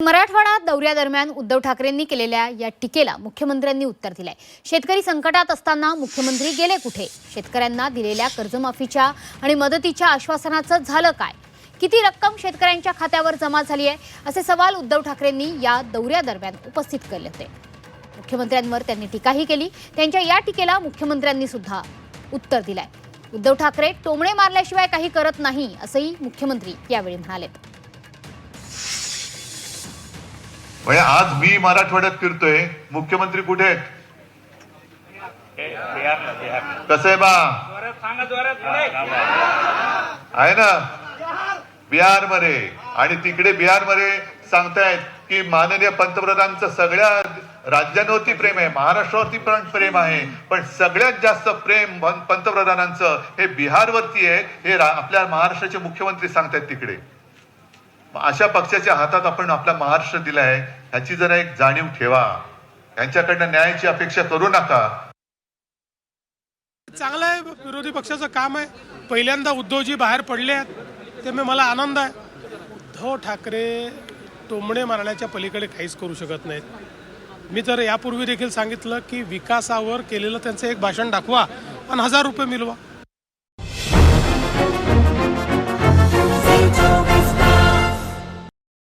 मराठवाडा दौऱ्यादरम्यान उद्धव ठाकरेंनी केलेल्या या टीकेला मुख्यमंत्र्यांनी उत्तर दिलंय. शेतकरी संकटात असताना मुख्यमंत्री गेले कुठे? शेतकऱ्यांना दिलेल्या कर्जमाफीच्या आणि मदतीच्या आश्वासनाचं झालं काय? किती रक्कम शेतकऱ्यांच्या खात्यावर जमा झाली आहे असे सवाल उद्धव ठाकरेंनी या दौऱ्यादरम्यान उपस्थित केले होते. मुख्यमंत्र्यांवर त्यांनी टीकाही केली. त्यांच्या या टीकेला मुख्यमंत्र्यांनी सुद्धा उत्तर दिलंय. उद्धव ठाकरे टोमणे मारल्याशिवाय काही करत नाही असंही मुख्यमंत्री यावेळी म्हणाले. म्हणजे आज मी मराठवाड्यात फिरतोय. मुख्यमंत्री कुठे आहेत? कसं आहे बा? आहे ना? बिहारमध्ये आणि तिकडे बिहारमध्ये सांगतायत की माननीय पंतप्रधानांचं सगळ्या राज्यांवरती प्रेम आहे महाराष्ट्रावरती पण प्रेम आहे. पण सगळ्यात जास्त प्रेम पंतप्रधानांचं हे बिहारवरती आहे हे आपल्या महाराष्ट्राचे मुख्यमंत्री सांगतायत तिकडे. अशा पक्षाच्या हातात आपण आपला महाराष्ट्र दिलाय ह्याची जरा एक जाणीव ठेवा. यांच्याकडनं न्यायाची अपेक्षा करू नका. चांगलं आहे विरोधी पक्षाचं काम आहे. पहिल्यांदा उद्धवजी बाहेर पडले आहेत ते मी मला आनंद आहे. उद्धव ठाकरे टोमणे मारण्याच्या पलीकडे काहीच करू शकत नाहीत. मी तर यापूर्वी देखील सांगितलं की विकासावर केलेलं त्यांचं एक भाषण दाखवा आणि हजार रुपये मिळवा.